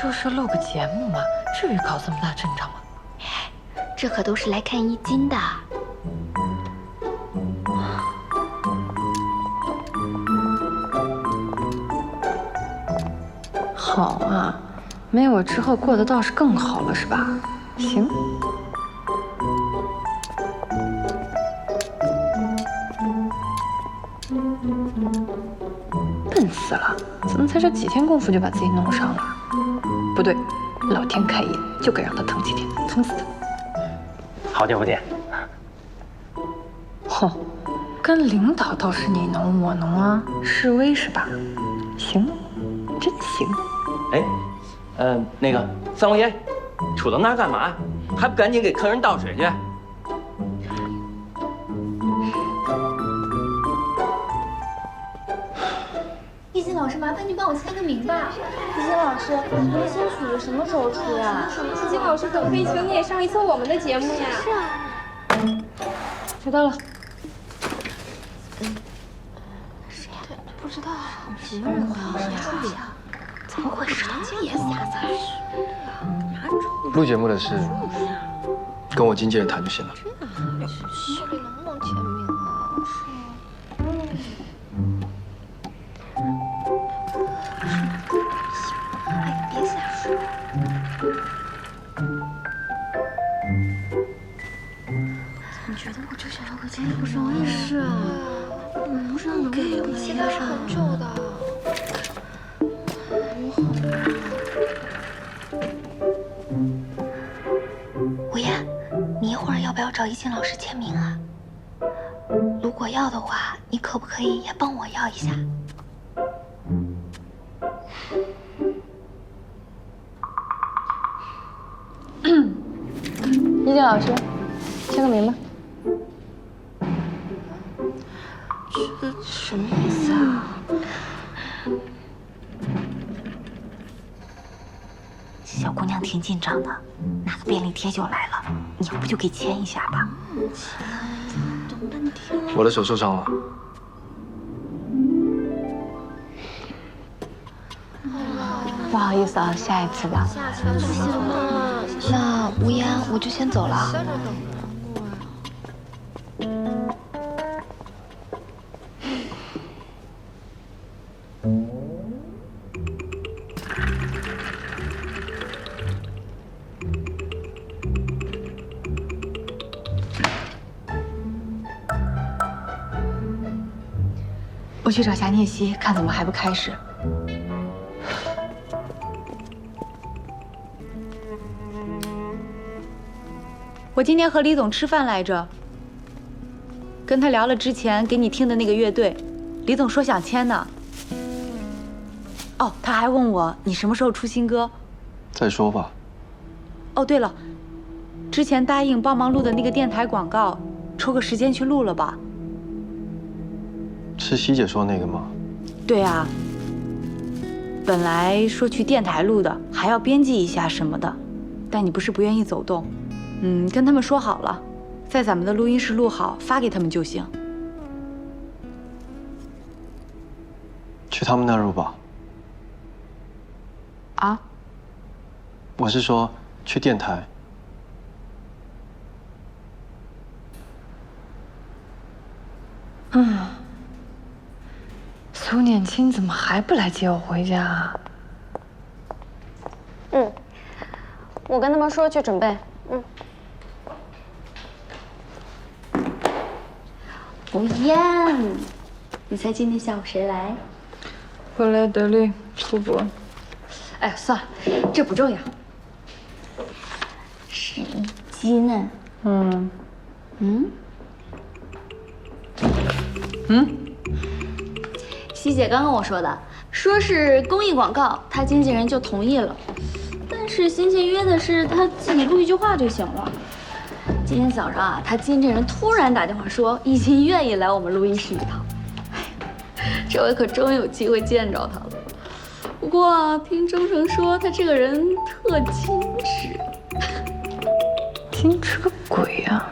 就是录个节目嘛，至于搞这么大阵仗吗？这可都是来看一金的。好啊，没我之后过得倒是更好了，是吧？行。笨死了，怎么才这几天功夫就把自己弄伤了？不对，老天开眼，就该让他疼几天，疼死他！好久不见。嚯，跟领导倒是你侬我侬啊，示威是吧？行，真行。哎，呃，那个三王爷，杵到那儿干嘛？还不赶紧给客人倒水去？老师，麻烦你帮我签个名吧。易经老师，你们新曲子什么时候出呀？易经老师可不可以请你也上一次我们的节目呀。是啊。收到了。谁呀？不知道啊。什么人呀？怎么回事？这也瞎猜。录节目的事，跟我经纪人谈就行了。这里能不能签名啊？哎，觉得我这小头签也不容易是啊？我不知道能给我签上很久的。吴岩，你一会儿要不要找易静老师签名啊？如果要的话，你可不可以也帮我要一下？易静老师，签个名吧。这什么意思啊？小姑娘挺紧张的，拿个便利贴就来了，你要不就给签一下吧？我的手受伤了，不好意思啊，下一次吧。不行了，那吴岩，我就先走了。我去找夏念希，看怎么还不开始。我今天和李总吃饭来着，跟他聊了之前给你听的那个乐队，李总说想签呢。哦，他还问我你什么时候出新歌。再说吧。哦，对了，之前答应帮忙录的那个电台广告，抽个时间去录了吧？是希姐说那个吗？对啊，本来说去电台录的，还要编辑一下什么的，但你不是不愿意走动，嗯，跟他们说好了，在咱们的录音室录好发给他们就行。去他们那儿录吧。啊？我是说去电台。嗯，苏念青怎么还不来接我回家啊？嗯，我跟他们说去准备。嗯。吴燕，你猜今天下午谁来？布莱德利·库珀。哎呀，算了，这不重要。是鸡呢？嗯嗯。嗯，希姐刚跟我说的，说是公益广告，她经纪人就同意了。但是欣欣约的是她自己录一句话就行了。今天早上啊，她经纪人突然打电话说，已经愿意来我们录音室一趟。哎这回可终于有机会见着她了。不过，听周成说，他这个人特矜持。矜持个鬼呀、